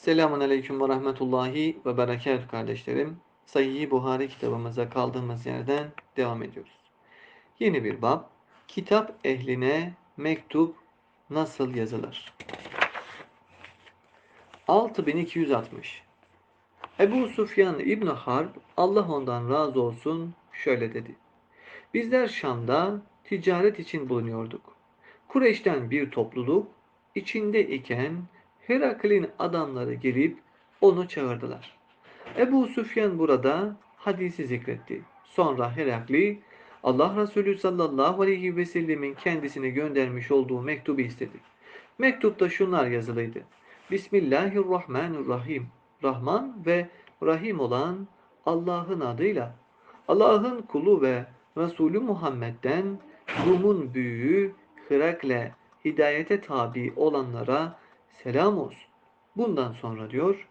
Selamun Aleyküm ve Rahmetullahi ve Berekatuhu kardeşlerim. Sahih Buhari kitabımıza kaldığımız yerden devam ediyoruz. Yeni bir bab. Kitap ehline mektup nasıl yazılır? 6260 Ebu Sufyan İbn Harb Allah ondan razı olsun şöyle dedi. Bizler Şam'da ticaret için bulunuyorduk. Kureyş'ten bir topluluk içinde iken Heraklin adamları gelip onu çağırdılar. Ebu Süfyan burada hadisi zikretti. Sonra Herakli Allah Resulü sallallahu aleyhi ve sellemin kendisine göndermiş olduğu mektubu istedi. Mektupta şunlar yazılıydı. Bismillahirrahmanirrahim. Rahman ve Rahim olan Allah'ın adıyla Allah'ın kulu ve Resulü Muhammed'den Rum'un büyüğü Hırakle hidayete tabi olanlara selam olsun. Bundan sonra diyor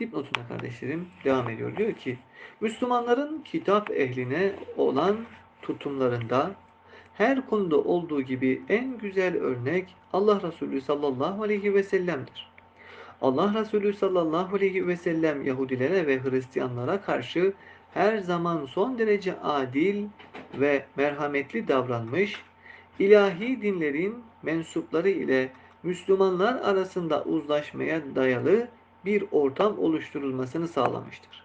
dipnotuna kardeşlerim devam ediyor. Diyor ki Müslümanların kitap ehline olan tutumlarında her konuda olduğu gibi en güzel örnek Allah Resulü sallallahu aleyhi ve sellem'dir. Allah Resulü sallallahu aleyhi ve sellem Yahudilere ve Hristiyanlara karşı her zaman son derece adil ve merhametli davranmış, ilahi dinlerin mensupları ile Müslümanlar arasında uzlaşmaya dayalı bir ortam oluşturulmasını sağlamıştır.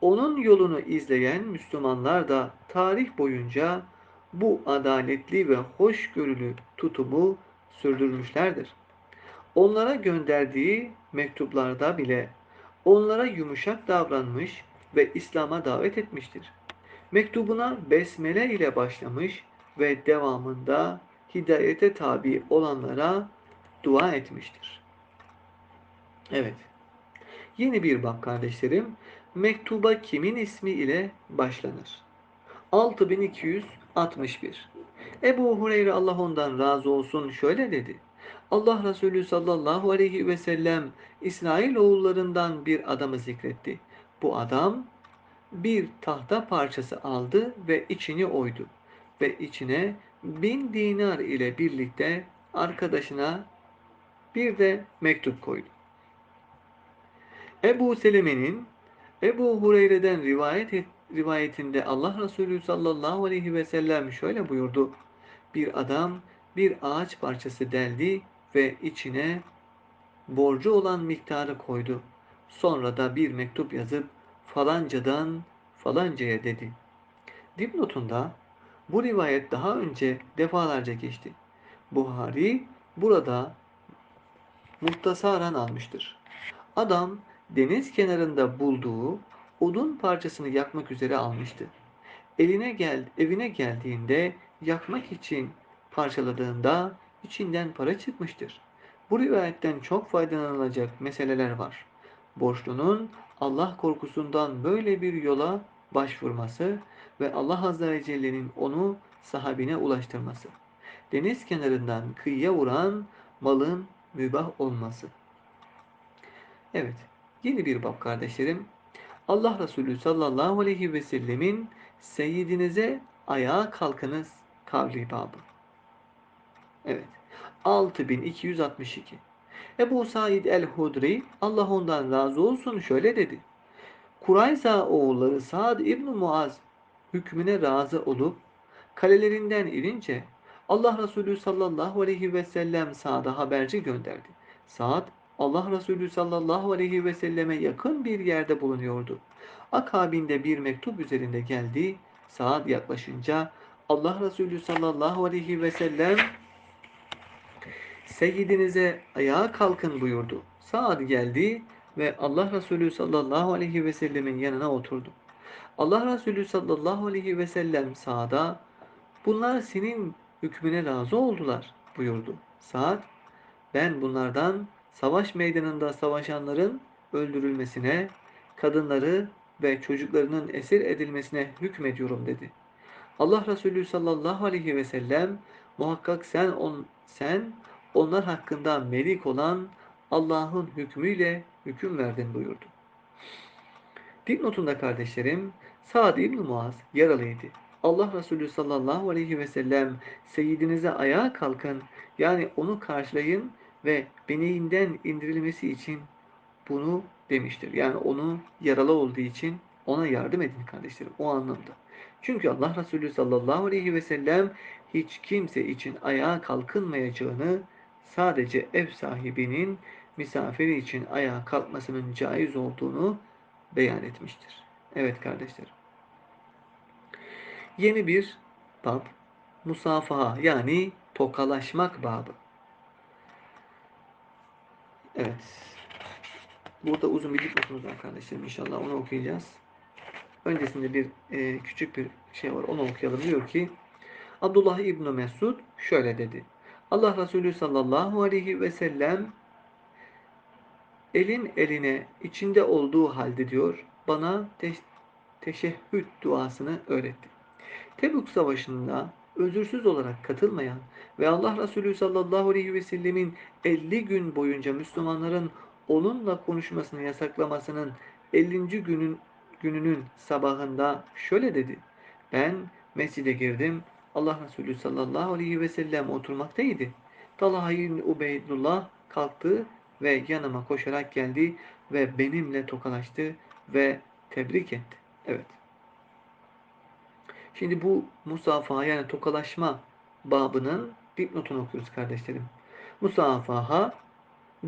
Onun yolunu izleyen Müslümanlar da tarih boyunca bu adaletli ve hoşgörülü tutumu sürdürmüşlerdir. Onlara gönderdiği mektuplarda bile onlara yumuşak davranmış ve İslam'a davet etmiştir. Mektubuna besmele ile başlamış ve devamında hidayete tabi olanlara dua etmiştir. Evet. Yeni bir bak kardeşlerim. Mektuba kimin ismi ile başlanır? 6261 Ebu Hureyre Allah ondan razı olsun şöyle dedi. Allah Resulü sallallahu aleyhi ve sellem İsrail oğullarından bir adamı zikretti. Bu adam bir tahta parçası aldı ve içini oydu ve içine bin dinar ile birlikte arkadaşına bir de mektup koydu. Ebu Seleme'nin Ebu Hureyre'den rivayet et, rivayetinde Allah Resulü sallallahu aleyhi ve sellem şöyle buyurdu. Bir adam bir ağaç parçası deldi ve içine borcu olan miktarı koydu. Sonra da bir mektup yazıp falancadan falancaya dedi. Dipnotunda bu rivayet daha önce defalarca geçti. Buhari burada muhtasaran almıştır. Adam deniz kenarında bulduğu odun parçasını yakmak üzere almıştı. Eline gel, evine geldiğinde yakmak için parçaladığında içinden para çıkmıştır. Bu rivayetten çok faydalanılacak meseleler var. Borçlunun Allah korkusundan böyle bir yola başvurması ve Allah Azze ve Celle'nin onu sahabine ulaştırması. Deniz kenarından kıyıya vuran malın mübah olması. Evet, yeni bir bab kardeşlerim. Allah Resulü sallallahu aleyhi ve sellemin seyyidinize ayağa kalkınız kavli babı. Evet. 6262 Ebu Said el-Hudri Allah ondan razı olsun şöyle dedi. Kurayza oğulları Sa'd İbn Muaz hükmüne razı olup kalelerinden inince Allah Resulü sallallahu aleyhi ve sellem Sa'd'a haberci gönderdi. Sa'd Allah Resulü sallallahu aleyhi ve selleme yakın bir yerde bulunuyordu. Akabinde bir mektup üzerinde geldi. Sa'd yaklaşınca Allah Resulü sallallahu aleyhi ve sellem Seyyidinize ayağa kalkın buyurdu. Sa'd geldi ve Allah Resulü sallallahu aleyhi ve sellemin yanına oturdu. Allah Resulü sallallahu aleyhi ve sellem Sa'd'a bunlar senin hükmüne razı oldular buyurdu. Sa'd ben bunlardan savaş meydanında savaşanların öldürülmesine, kadınları ve çocuklarının esir edilmesine hükmediyorum dedi. Allah Resulü sallallahu aleyhi ve sellem muhakkak sen on, sen onlar hakkında melik olan Allah'ın hükmüyle hüküm verdin buyurdu. Dipnotunda kardeşlerim Sa'd İbn Muaz yaralıydı. Allah Resulü sallallahu aleyhi ve sellem seyyidinize ayağa kalkın yani onu karşılayın ve bineğinden indirilmesi için bunu demiştir. Yani onu yaralı olduğu için ona yardım edin kardeşlerim o anlamda. Çünkü Allah Resulü sallallahu aleyhi ve sellem hiç kimse için ayağa kalkınmayacağını sadece ev sahibinin misafiri için ayağa kalkmasının caiz olduğunu beyan etmiştir. Evet kardeşlerim. Yeni bir bab musafaha yani tokalaşmak babı. Evet. Burada uzun bir dipnotumuz var kardeşlerim inşallah onu okuyacağız. Öncesinde bir e, küçük bir şey var onu okuyalım. Diyor ki Abdullah İbni Mesud şöyle dedi. Allah Resulü sallallahu aleyhi ve sellem elin eline içinde olduğu halde diyor bana te teşehhüd duasını öğretti. Tebük Savaşı'nda özürsüz olarak katılmayan ve Allah Resulü sallallahu aleyhi ve sellemin 50 gün boyunca Müslümanların onunla konuşmasını yasaklamasının 50. günün gününün sabahında şöyle dedi. Ben mescide girdim. Allah Resulü sallallahu aleyhi ve sellem oturmaktaydı. Talha ibn Ubeydullah kalktı ve yanıma koşarak geldi ve benimle tokalaştı ve tebrik etti. Evet. Şimdi bu musafaha yani tokalaşma babının dipnotunu okuyoruz kardeşlerim. Musafaha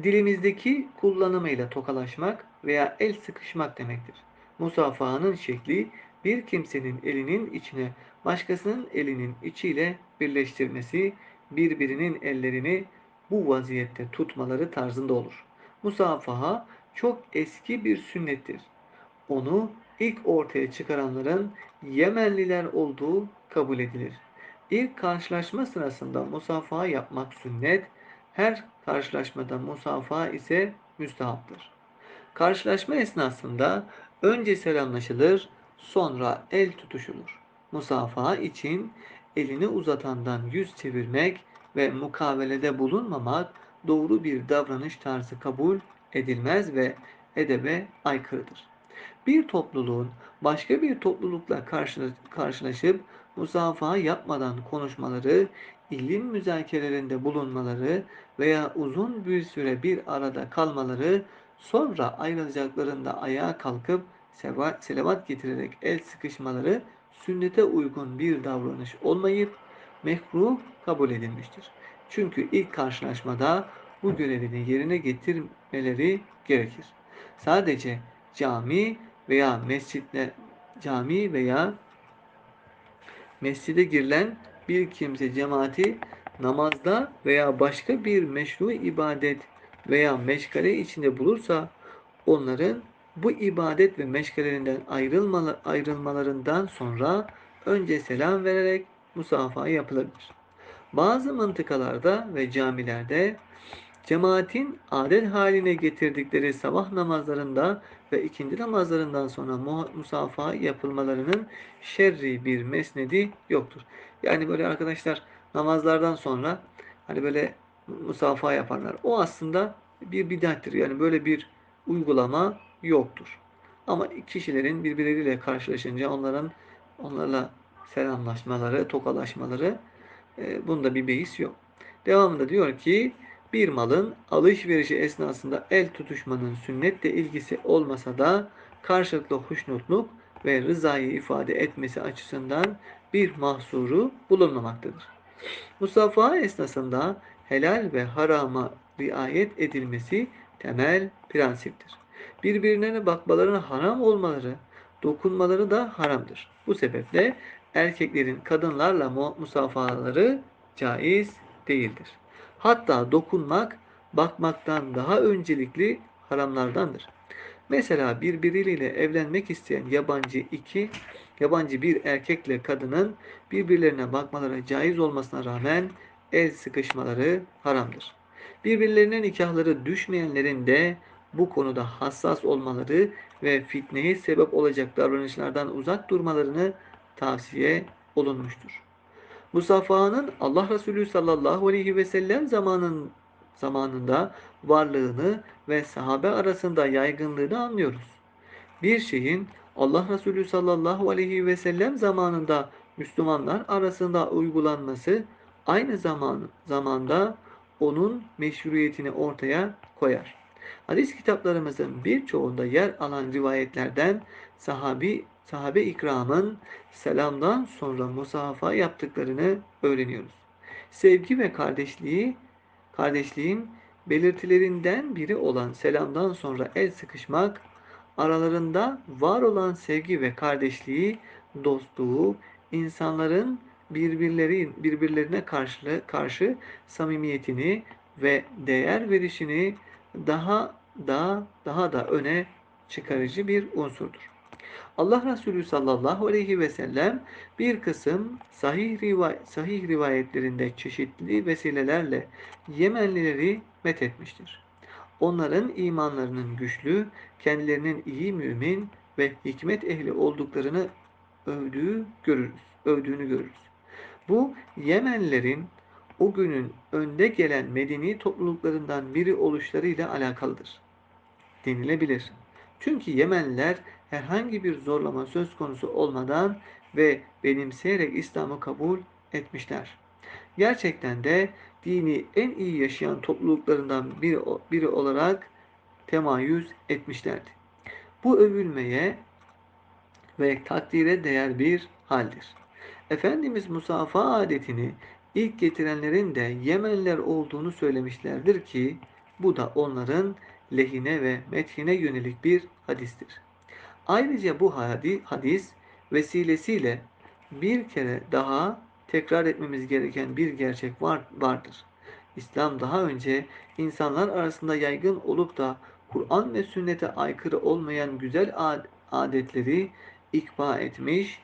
dilimizdeki kullanımıyla tokalaşmak veya el sıkışmak demektir. Musafahanın şekli bir kimsenin elinin içine başkasının elinin içiyle birleştirmesi, birbirinin ellerini bu vaziyette tutmaları tarzında olur. Musafaha çok eski bir sünnettir. Onu ilk ortaya çıkaranların Yemenliler olduğu kabul edilir. İlk karşılaşma sırasında musafaha yapmak sünnet, her karşılaşmada musafaha ise müstahaptır. Karşılaşma esnasında önce selamlaşılır, sonra el tutuşulur. Musafaha için elini uzatandan yüz çevirmek ve mukavelede bulunmamak doğru bir davranış tarzı kabul edilmez ve edebe aykırıdır. Bir topluluğun başka bir toplulukla karşılaşıp musafaha yapmadan konuşmaları, ilim müzakerelerinde bulunmaları veya uzun bir süre bir arada kalmaları, sonra ayrılacaklarında ayağa kalkıp selavat getirerek el sıkışmaları sünnete uygun bir davranış olmayıp mekruh kabul edilmiştir. Çünkü ilk karşılaşmada bu görevini yerine getirmeleri gerekir. Sadece cami veya mescitle cami veya mescide girilen bir kimse cemaati namazda veya başka bir meşru ibadet veya meşgale içinde bulursa onların bu ibadet ve meşgalelerinden ayrılmalarından sonra önce selam vererek musafaha yapılabilir. Bazı mıntıkalarda ve camilerde cemaatin adet haline getirdikleri sabah namazlarında ve ikindi namazlarından sonra musafaha yapılmalarının şerri bir mesnedi yoktur. Yani böyle arkadaşlar namazlardan sonra hani böyle musafaha yaparlar. O aslında bir bidattir. Yani böyle bir uygulama yoktur. Ama kişilerin birbirleriyle karşılaşınca onların onlarla selamlaşmaları, tokalaşmaları e, bunda bir beis yok. Devamında diyor ki bir malın alışverişi esnasında el tutuşmanın sünnetle ilgisi olmasa da karşılıklı hoşnutluk ve rızayı ifade etmesi açısından bir mahsuru bulunmamaktadır. Musafaha esnasında helal ve harama riayet edilmesi temel prensiptir. Birbirlerine bakmalarına haram olmaları, dokunmaları da haramdır. Bu sebeple erkeklerin kadınlarla musafahaları caiz değildir. Hatta dokunmak bakmaktan daha öncelikli haramlardandır. Mesela birbiriyle evlenmek isteyen yabancı iki, yabancı bir erkekle kadının birbirlerine bakmaları caiz olmasına rağmen el sıkışmaları haramdır. Birbirlerine nikahları düşmeyenlerin de bu konuda hassas olmaları ve fitneye sebep olacak davranışlardan uzak durmalarını tavsiye olunmuştur. Musafahanın Allah Resulü sallallahu aleyhi ve sellem zamanın, zamanında varlığını ve sahabe arasında yaygınlığını anlıyoruz. Bir şeyin Allah Resulü sallallahu aleyhi ve sellem zamanında Müslümanlar arasında uygulanması aynı zaman zamanda onun meşruiyetini ortaya koyar. Hadis kitaplarımızın birçoğunda yer alan rivayetlerden sahabi sahabe ikramın selamdan sonra musafa yaptıklarını öğreniyoruz. Sevgi ve kardeşliği kardeşliğin belirtilerinden biri olan selamdan sonra el sıkışmak aralarında var olan sevgi ve kardeşliği, dostluğu, insanların birbirleri birbirlerine karşı karşı samimiyetini ve değer verişini daha da daha da öne çıkarıcı bir unsurdur. Allah Resulü sallallahu aleyhi ve sellem bir kısım sahih, rivayet, sahih rivayetlerinde çeşitli vesilelerle Yemenlileri methetmiştir. Onların imanlarının güçlü, kendilerinin iyi mümin ve hikmet ehli olduklarını övdüğü görürüz, övdüğünü görürüz. Bu Yemenlilerin o günün önde gelen medeni topluluklarından biri oluşlarıyla alakalıdır. Denilebilir. Çünkü Yemenliler herhangi bir zorlama söz konusu olmadan ve benimseyerek İslam'ı kabul etmişler. Gerçekten de dini en iyi yaşayan topluluklarından biri, biri olarak temayüz etmişlerdi. Bu övülmeye ve takdire değer bir haldir. Efendimiz musafa adetini ilk getirenlerin de Yemenler olduğunu söylemişlerdir ki bu da onların lehine ve methine yönelik bir hadistir. Ayrıca bu hadis vesilesiyle bir kere daha tekrar etmemiz gereken bir gerçek var, vardır. İslam daha önce insanlar arasında yaygın olup da Kur'an ve sünnete aykırı olmayan güzel adetleri ikba etmiş,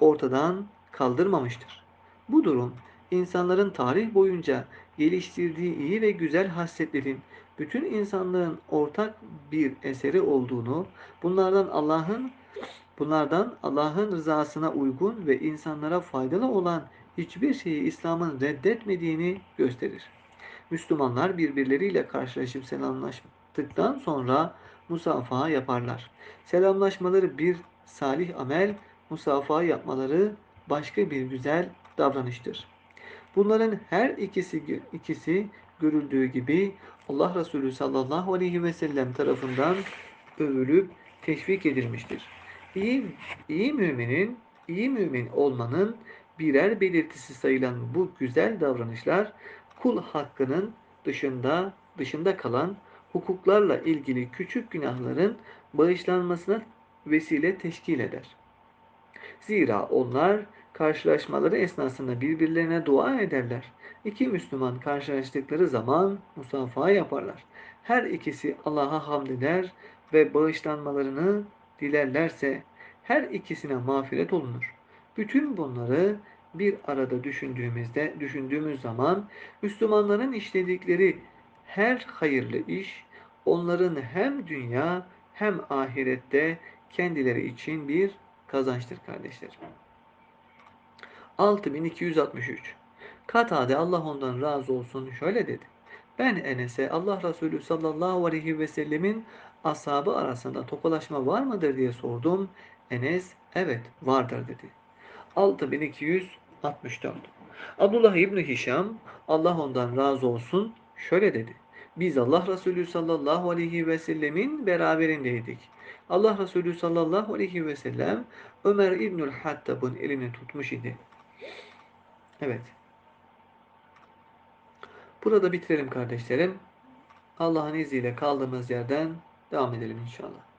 ortadan kaldırmamıştır. Bu durum insanların tarih boyunca geliştirdiği iyi ve güzel hasletlerin bütün insanlığın ortak bir eseri olduğunu, bunlardan Allah'ın bunlardan Allah'ın rızasına uygun ve insanlara faydalı olan hiçbir şeyi İslam'ın reddetmediğini gösterir. Müslümanlar birbirleriyle karşılaşıp selamlaştıktan sonra musafaha yaparlar. Selamlaşmaları bir salih amel, musafaha yapmaları başka bir güzel davranıştır. Bunların her ikisi ikisi görüldüğü gibi Allah Resulü sallallahu aleyhi ve sellem tarafından övülüp teşvik edilmiştir. İyi, iyi müminin, iyi mümin olmanın birer belirtisi sayılan bu güzel davranışlar kul hakkının dışında dışında kalan hukuklarla ilgili küçük günahların bağışlanmasına vesile teşkil eder. Zira onlar karşılaşmaları esnasında birbirlerine dua ederler. İki Müslüman karşılaştıkları zaman musafaha yaparlar. Her ikisi Allah'a hamd eder ve bağışlanmalarını dilerlerse her ikisine mağfiret olunur. Bütün bunları bir arada düşündüğümüzde, düşündüğümüz zaman Müslümanların işledikleri her hayırlı iş onların hem dünya hem ahirette kendileri için bir kazançtır kardeşlerim. 6263 Katade Allah ondan razı olsun şöyle dedi. Ben Enes'e Allah Resulü sallallahu aleyhi ve sellemin ashabı arasında tokalaşma var mıdır diye sordum. Enes evet vardır dedi. 6264 Abdullah İbni Hişam Allah ondan razı olsun şöyle dedi. Biz Allah Resulü sallallahu aleyhi ve sellemin beraberindeydik. Allah Resulü sallallahu aleyhi ve sellem Ömer İbnül Hattab'ın elini tutmuş idi. Evet. Burada bitirelim kardeşlerim. Allah'ın izniyle kaldığımız yerden devam edelim inşallah.